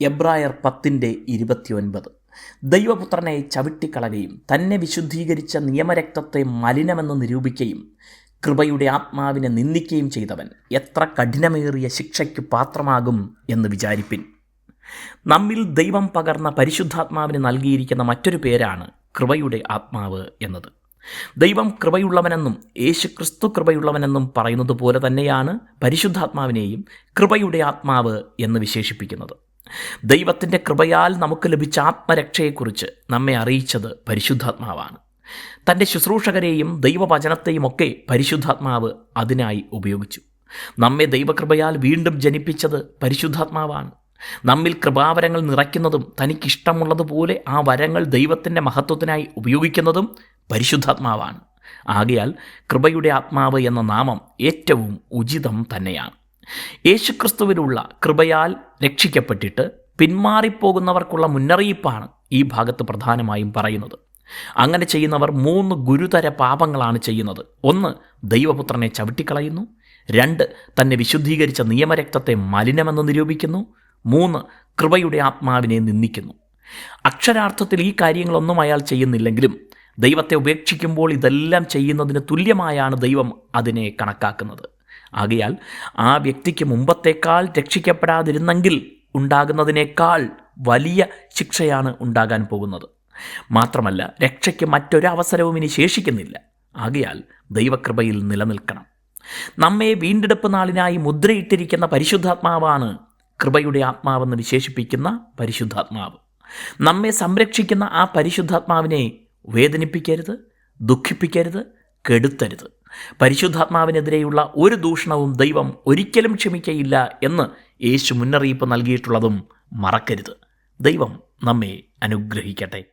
എബ്രായർ പത്തിന്റെ ഇരുപത്തിയൊൻപത്. ദൈവപുത്രനെ ചവിട്ടിക്കളകയും തന്നെ വിശുദ്ധീകരിച്ച നിയമരക്തത്തെ മലിനമെന്ന് നിരൂപിക്കുകയും കൃപയുടെ ആത്മാവിനെ നിന്ദിക്കുകയും ചെയ്തവൻ എത്ര കഠിനമേറിയ ശിക്ഷയ്ക്ക് പാത്രമാകും എന്ന് വിചാരിപ്പിൻ. നമ്മിൽ ദൈവം പകർന്ന പരിശുദ്ധാത്മാവിന് നൽകിയിരിക്കുന്ന മറ്റൊരു പേരാണ് കൃപയുടെ ആത്മാവ് എന്നത്. ദൈവം കൃപയുള്ളവനെന്നും യേശു ക്രിസ്തു കൃപയുള്ളവനെന്നും പറയുന്നത് പോലെ തന്നെയാണ് പരിശുദ്ധാത്മാവിനെയും കൃപയുടെ ആത്മാവ് എന്ന് വിശേഷിപ്പിക്കുന്നത്. ദൈവത്തിന്റെ കൃപയാൽ നമുക്ക് ലഭിച്ച ആത്മരക്ഷയെക്കുറിച്ച് നമ്മെ അറിയിച്ചത് പരിശുദ്ധാത്മാവാണ്. തന്റെ ശുശ്രൂഷകരെയും ദൈവവചനത്തെയും ഒക്കെ പരിശുദ്ധാത്മാവ് അതിനായി ഉപയോഗിച്ചു. നമ്മെ ദൈവകൃപയാൽ വീണ്ടും ജനിപ്പിച്ചത് പരിശുദ്ധാത്മാവാണ്. നമ്മിൽ കൃപാവരങ്ങൾ നിറയ്ക്കുന്നതും തനിക്കിഷ്ടമുള്ളതുപോലെ ആ വരങ്ങൾ ദൈവത്തിന്റെ മഹത്വത്തിനായി ഉപയോഗിക്കുന്നതും പരിശുദ്ധാത്മാവാണ്. ആകയാൽ കൃപയുടെ ആത്മാവ് എന്ന നാമം ഏറ്റവും ഉചിതം തന്നെയാണ്. യേശുക്രിസ്തുവിലുള്ള കൃപയാൽ രക്ഷിക്കപ്പെട്ടിട്ട് പിന്മാറിപ്പോകുന്നവർക്കുള്ള മുന്നറിയിപ്പാണ് ഈ ഭാഗത്ത് പ്രധാനമായും പറയുന്നത്. അങ്ങനെ ചെയ്യുന്നവർ മൂന്ന് ഗുരുതര പാപങ്ങളാണ് ചെയ്യുന്നത്. ഒന്ന് ദൈവപുത്രനെ ചവിട്ടിക്കളയുന്നു. രണ്ട് തന്നെ വിശുദ്ധീകരിച്ച നിയമരക്തത്തെ മലിനമെന്ന് നിരൂപിക്കുന്നു. മൂന്ന് കൃപയുടെ ആത്മാവിനെ നിന്ദിക്കുന്നു. അക്ഷരാർത്ഥത്തിൽ ഈ കാര്യങ്ങളൊന്നും അയാൾ ചെയ്യുന്നില്ലെങ്കിലും ദൈവത്തെ ഉപേക്ഷിക്കുമ്പോൾ ഇതെല്ലാം ചെയ്യുന്നതിന് തുല്യമായാണ് ദൈവം അതിനെ കണക്കാക്കുന്നത്. ആകയാൽ ആ വ്യക്തിക്ക് മുമ്പത്തേക്കാൾ രക്ഷിക്കപ്പെടാതിരുന്നെങ്കിൽ ഉണ്ടാകുന്നതിനേക്കാൾ വലിയ ശിക്ഷയാണ് ഉണ്ടാകാൻ പോകുന്നത്. മാത്രമല്ല രക്ഷയ്ക്ക് മറ്റൊരവസരവും ഇനി ശേഷിക്കുന്നില്ല. ആകയാൽ ദൈവകൃപയിൽ നിലനിൽക്കണം. നമ്മെ വീണ്ടെടുപ്പ് നാളിനായി മുദ്രയിട്ടിരിക്കുന്ന പരിശുദ്ധാത്മാവാണ് കൃപയുടെ ആത്മാവെന്ന് വിശേഷിപ്പിക്കുന്ന പരിശുദ്ധാത്മാവ്. നമ്മെ സംരക്ഷിക്കുന്ന ആ പരിശുദ്ധാത്മാവിനെ വേദനിപ്പിക്കരുത് ദുഃഖിപ്പിക്കരുത് കെടുത്തരുത്. പരിശുദ്ധാത്മാവിനെതിരെയുള്ള ഒരു ദൂഷണവും ദൈവം ഒരിക്കലും ക്ഷമിക്കയില്ല എന്ന് യേശു മുന്നറിയിപ്പ് നൽകിയിട്ടുള്ളതും മറക്കരുത്. ദൈവം നമ്മെ അനുഗ്രഹിക്കട്ടെ.